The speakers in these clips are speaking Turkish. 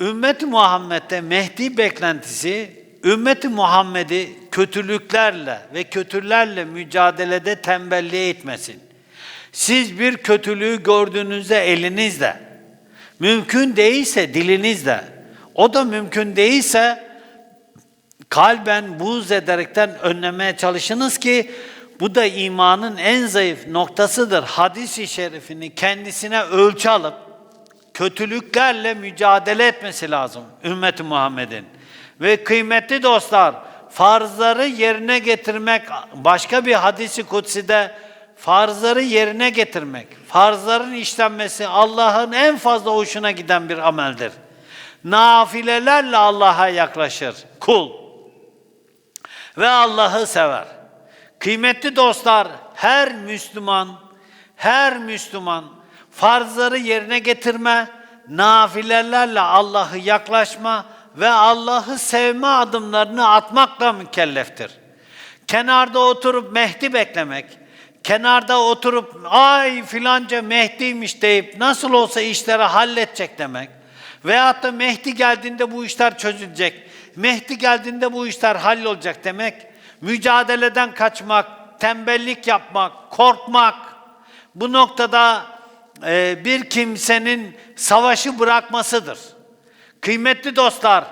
Ümmeti Muhammed'de Mehdi beklentisi ümmeti Muhammed'i kötülüklerle ve kötülerle mücadelede tembelliğe itmesin. Siz bir kötülüğü gördüğünüzde elinizle, mümkün değilse dilinizle, o da mümkün değilse kalben buğz ederekten önlemeye çalışınız ki bu da imanın en zayıf noktasıdır. Hadis-i şerifini kendisine ölçü alıp kötülüklerle mücadele etmesi lazım ümmeti Muhammed'in. Ve kıymetli dostlar, farzları yerine getirmek başka bir hadisi kutside farzları yerine getirmek, farzların işlenmesi Allah'ın en fazla hoşuna giden bir ameldir. Nafilelerle Allah'a yaklaşır kul ve Allah'ı sever. Kıymetli dostlar, her Müslüman, her Müslüman farzları yerine getirme, nafilelerle Allah'ı yaklaşma ve Allah'ı sevme adımlarını atmakla mükelleftir. Kenarda oturup Mehdi beklemek, kenarda oturup ay filanca Mehdi'ymiş deyip nasıl olsa işleri halledecek demek veyahut da Mehdi geldiğinde bu işler çözülecek, Mehdi geldiğinde bu işler hallolacak demek, mücadeleden kaçmak, tembellik yapmak, korkmak, bu noktada bir kimsenin savaşı bırakmasıdır. Kıymetli dostlar,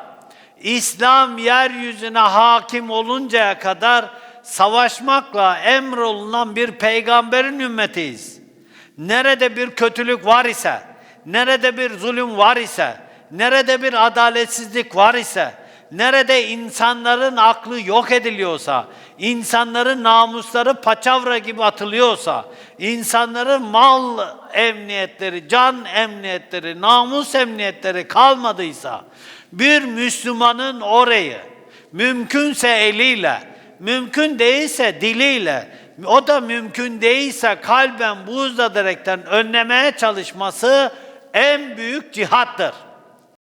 İslam yeryüzüne hakim oluncaya kadar savaşmakla emrolunan bir peygamberin ümmetiyiz. Nerede bir kötülük var ise, nerede bir zulüm var ise, nerede bir adaletsizlik var ise, nerede insanların aklı yok ediliyorsa, insanların namusları paçavra gibi atılıyorsa, insanların mal emniyetleri, can emniyetleri, namus emniyetleri kalmadıysa, bir Müslümanın orayı mümkünse eliyle, mümkün değilse diliyle, o da mümkün değilse kalben buğz ederekten önlemeye çalışması en büyük cihattır.